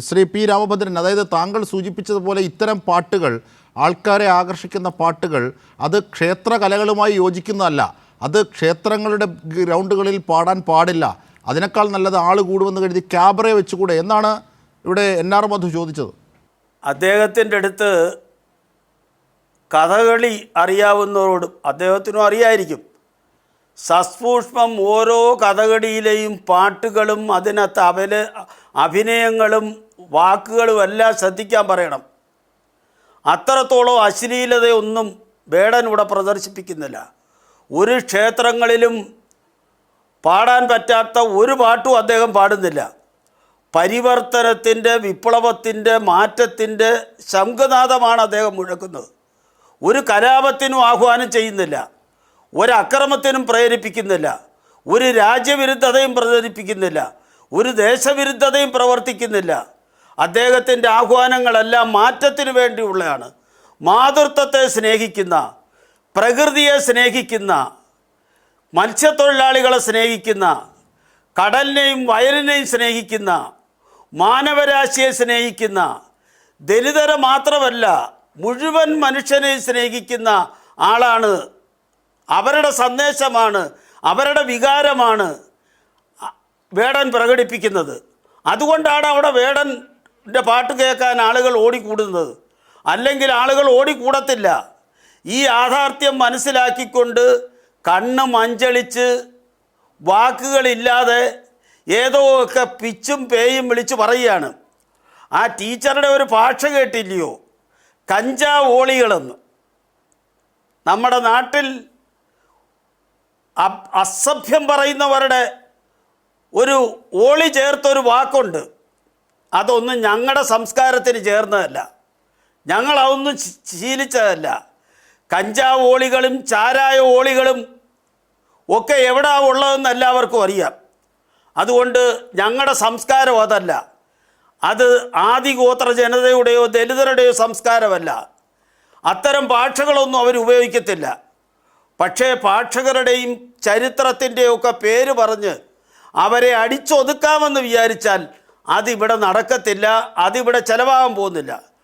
Shri P Ramabhadran അതായത് താങ്കൾ സൂചിപ്പിച്ചതുപോലെ ഇത്തരം പാട്ടുകൾ ആൾക്കാരെ ആകർഷിക്കുന്ന പാട്ടുകൾ അത് ക്ഷേത്ര കലകളുമായി യോജിക്കുന്നതല്ല. അത് ക്ഷേത്രങ്ങളുടെ ഗ്രൗണ്ടുകളിൽ പാടാൻ പാടില്ല. അതിനേക്കാൾ നല്ലത് ആൾ കൂടുമെന്ന് കരുതി ക്യാബറെ വെച്ചുകൂടെ? എന്നാണ് ഇവിടെ എൻ ആർ മധു ചോദിച്ചത്. അദ്ദേഹത്തിന്റെ അടുത്ത് കഥകളി അറിയാവുന്നവരോടും അദ്ദേഹത്തിനും അറിയായിരിക്കും. സസ്പൂഷ്മം ഓരോ കഥകളിയിലെയും പാട്ടുകളും അതിനകത്ത് അവല അഭിനയങ്ങളും വാക്കുകളും എല്ലാം ശ്രദ്ധിക്കാൻ പറയണം. അത്രത്തോളം അശ്ലീലതയൊന്നും വേടൻ ഇവിടെ പ്രദർശിപ്പിക്കുന്നില്ല. ഒരു ക്ഷേത്രങ്ങളിലും പാടാൻ പറ്റാത്ത ഒരു പാട്ടും അദ്ദേഹം പാടുന്നില്ല. പരിവർത്തനത്തിന്റെ വിപ്ലവത്തിന്റെ മാറ്റത്തിന്റെ ശംഖനാഥമാണ് അദ്ദേഹം മുഴക്കുന്നത്. ഒരു കലാപത്തിനും ആഹ്വാനം ചെയ്യുന്നില്ല. ഒരു അക്രമത്തിനും പ്രേരിപ്പിക്കുന്നില്ല. ഒരു രാജ്യവിരുദ്ധതയും പ്രചരിപ്പിക്കുന്നില്ല. ഒരു ദേശവിരുദ്ധതയും പ്രവർത്തിക്കുന്നില്ല. അദ്ദേഹത്തിന്റെ ആഹ്വാനങ്ങളെല്ലാം മാറ്റത്തിന് വേണ്ടിയുള്ളതാണ്. മാതൃത്വത്തെ സ്നേഹിക്കുന്ന പ്രകൃതിയെ സ്നേഹിക്കുന്ന മത്സ്യത്തൊഴിലാളികളെ സ്നേഹിക്കുന്ന കടലിനെയും വയലിനെയും സ്നേഹിക്കുന്ന മാനവരാശിയെ സ്നേഹിക്കുന്ന ദലിതരെ മാത്രമല്ല മുഴുവൻ മനുഷ്യനെയും സ്നേഹിക്കുന്ന ആളാണ്. അവരുടെ സന്ദേശമാണ് അവരുടെ വികാരമാണ് വേടൻ പ്രകടിപ്പിക്കുന്നത്. അതുകൊണ്ടാണ് അവിടെ വേടന്റെ പാട്ട് കേൾക്കാൻ ആളുകൾ ഓടിക്കൂടുന്നത്. അല്ലെങ്കിൽ ആളുകൾ ഓടിക്കൂടത്തില്ല. ഈ യാഥാർത്ഥ്യം മനസ്സിലാക്കിക്കൊണ്ട് കണ്ണ് മഞ്ചളിച്ച് വാക്കുകളില്ലാതെ ഏതോ ഒക്കെ പിച്ചും പേയും വിളിച്ച് പറയുകയാണ്. ആ ടീച്ചറുടെ ഒരു ഭാഷ കേട്ടില്ലയോ? കഞ്ചാ ഓളികളെന്ന്. നമ്മുടെ നാട്ടിൽ അസഭ്യം പറയുന്നവരുടെ ഒരു ഓളി ചേർത്തൊരു വാക്കുണ്ട്. അതൊന്നും ഞങ്ങളുടെ സംസ്കാരത്തിന് ചേർന്നതല്ല. ഞങ്ങളതൊന്നും ശീലിച്ചതല്ല. കഞ്ചാവ് ഓളികളും ചാരായ ഓളികളും ഒക്കെ എവിടാ ഉള്ളതെന്ന് എല്ലാവർക്കും അറിയാം. അതുകൊണ്ട് ഞങ്ങളുടെ സംസ്കാരം അതല്ല. അത് ആദിഗോത്ര ജനതയുടെയോ ദലിതരുടെയോ സംസ്കാരമല്ല. അത്തരം ഭാഷകളൊന്നും അവർ ഉപയോഗിക്കത്തില്ല. പക്ഷേ ഭാഷകരുടെയും ചരിത്രത്തിന്റെയും ഒക്കെ പേര് പറഞ്ഞ് അവരെ അടിച്ചൊതുക്കാമെന്ന് വിചാരിച്ചാൽ അതിവിടെ നടക്കത്തില്ല അതിവിടെ ചിലവാകാൻ പോകുന്നില്ല.